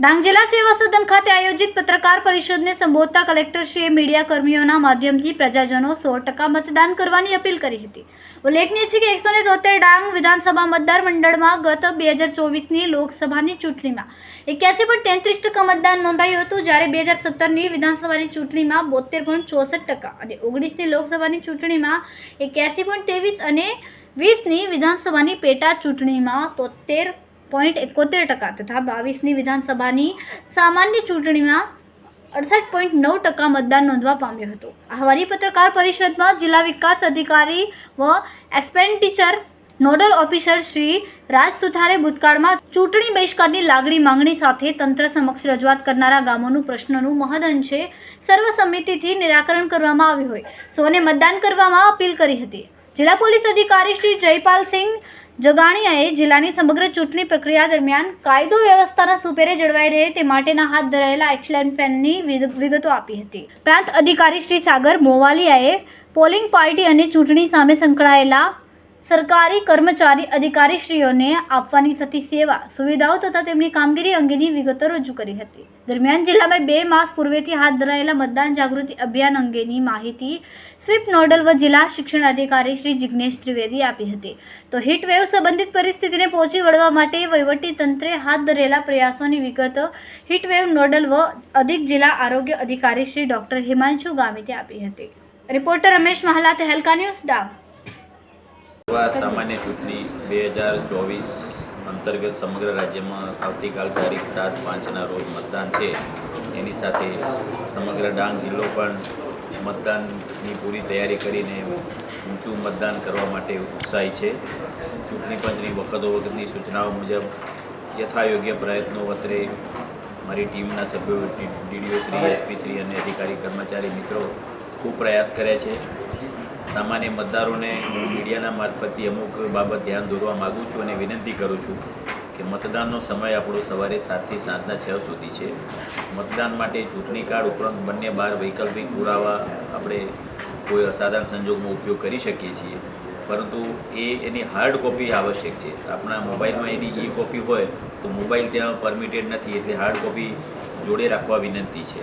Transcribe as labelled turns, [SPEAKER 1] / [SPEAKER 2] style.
[SPEAKER 1] ડાંગ જિલ્લા સેવા સદન ખાતે આયોજિત પત્રકાર પરિષદને સંબોધતા કલેક્ટરશ્રીએ મીડિયા કર્મીઓના માધ્યમથી પ્રજાજનો સો ટકા મતદાન કરવાની અપીલ કરી હતી. ઉલ્લેખનીય છે કે એકસો ને તોતેર ડાંગ વિધાનસભા મતદાર મંડળમાં ગત બે હજાર ચોવીસની લોકસભાની ચૂંટણીમાં એક્યાસી પોઈન્ટ તેત્રીસ ટકા મતદાન નોંધાયું હતું, જ્યારે બે હજાર સત્તરની વિધાનસભાની ચૂંટણીમાં બોતેર પોઈન્ટ ચોસઠ ટકા અને ઓગણીસની લોકસભાની ચૂંટણીમાં એક્યાસી પોઈન્ટ ત્રેવીસ અને વીસની વિધાનસભાની પેટા ચૂંટણીમાં તોતેર પોઈન્ટ એકોતેર ટકા તથા બાવીસની વિધાનસભાની સામાન્ય ચૂંટણીમાં અડસઠ પોઈન્ટ નવ ટકા મતદાન નોંધવા પામ્યું હતું. આહવારી પત્રકાર પરિષદમાં જિલ્લા વિકાસ અધિકારી વ expenditure nodal officer Shri Raj સુથારે ભૂતકાળમાં ચૂંટણી બહિષ્કારની લાગણી માંગણી સાથે તંત્ર સમક્ષ રજૂઆત કરનારા ગામોનું પ્રશ્નનું મહદઅંશે સર્વસંમતિથી નિરાકરણ કરવામાં આવ્યું હોય. સૌને મતદાન કરવામાં અપીલ કરી હતી. જિલ્લા પોલીસ અધિકારી શ્રી જયપાલસિંહ જગાણીયાએ જિલ્લાની સમગ્ર ચૂંટણી પ્રક્રિયા દરમિયાન કાયદો વ્યવસ્થાના સુપેરે જળવાઈ રહે તે માટેના હાથ ધરાયેલા એક્શન પ્લાનની વિગ- વિગતો આપી હતી. પ્રાંત અધિકારી શ્રી સાગર મોવાલિયાએ પોલિંગ પાર્ટી અને ચૂંટણી સામે સંકળાયેલા સરકારી કર્મચારી અધિકારીશ્રીઓને આપવાની થતી સેવા, સુવિધાઓ તથા તેમની કામગીરી અંગેની વિગતો રજૂ કરી હતી. દરમિયાન જિલ્લામાં બે માસ પૂર્વેથી હાથ ધરાયેલા મતદાન જાગૃતિ અભિયાન અંગેની માહિતી સ્વીપ નોડલ વ જિલ્લા શિક્ષણ અધિકારી શ્રી જિજ્ઞેશ ત્રિવેદી આપી હતી. તો હીટવેવ સંબંધિત પરિસ્થિતિને પહોંચી વળવા માટે વહીવટી તંત્રે હાથ ધરેલા પ્રયાસોની વિગતો હીટવેવ નોડલ વ અધિક જિલ્લા આરોગ્ય અધિકારી શ્રી ડોક્ટર હિમાંશુ ગામિતે આપી હતી. રિપોર્ટર રમેશ મહાલા તહેલકા ન્યૂઝ ડાંગ
[SPEAKER 2] સામાન્ય ચૂંટણી બે હજાર ચોવીસ અંતર્ગત સમગ્ર રાજ્યમાં આવતીકાલ તારીખ સાત પાંચના રોજ મતદાન છે. એની સાથે સમગ્ર ડાંગ જિલ્લો પણ મતદાનની પૂરી તૈયારી કરીને ઊંચું મતદાન કરવા માટે ઉત્સાહી છે. ચૂંટણી પંચની વખતો વખતની સૂચનાઓ મુજબ યથાયોગ્ય પ્રયત્નો વતરે મારી ટીમના સભ્યો ડીડીઓ શ્રી એસપી શ્રી અને અધિકારી કર્મચારી મિત્રો ખૂબ પ્રયાસ કર્યા છે. સામાન્ય મતદારોને હું મીડિયાના મારફતથી અમુક બાબત ધ્યાન દોરવા માગું છું અને વિનંતી કરું છું કે મતદાનનો સમય આપણો સવારે સાતથી સાંજના છ સુધી છે. મતદાન માટે ચૂંટણી કાર્ડ ઉપરાંત બંને બાર વૈકલ્પિક પુરાવા આપણે કોઈ અસાધારણ સંજોગમાં ઉપયોગ કરી શકીએ છીએ. પરંતુ એ એની હાર્ડ કોપી આવશ્યક છે. આપણા મોબાઈલમાં એની ઈ કોપી હોય તો મોબાઈલ ત્યાં પરમિટેડ નથી, એટલે હાર્ડ કોપી જોડે રાખવા વિનંતી છે.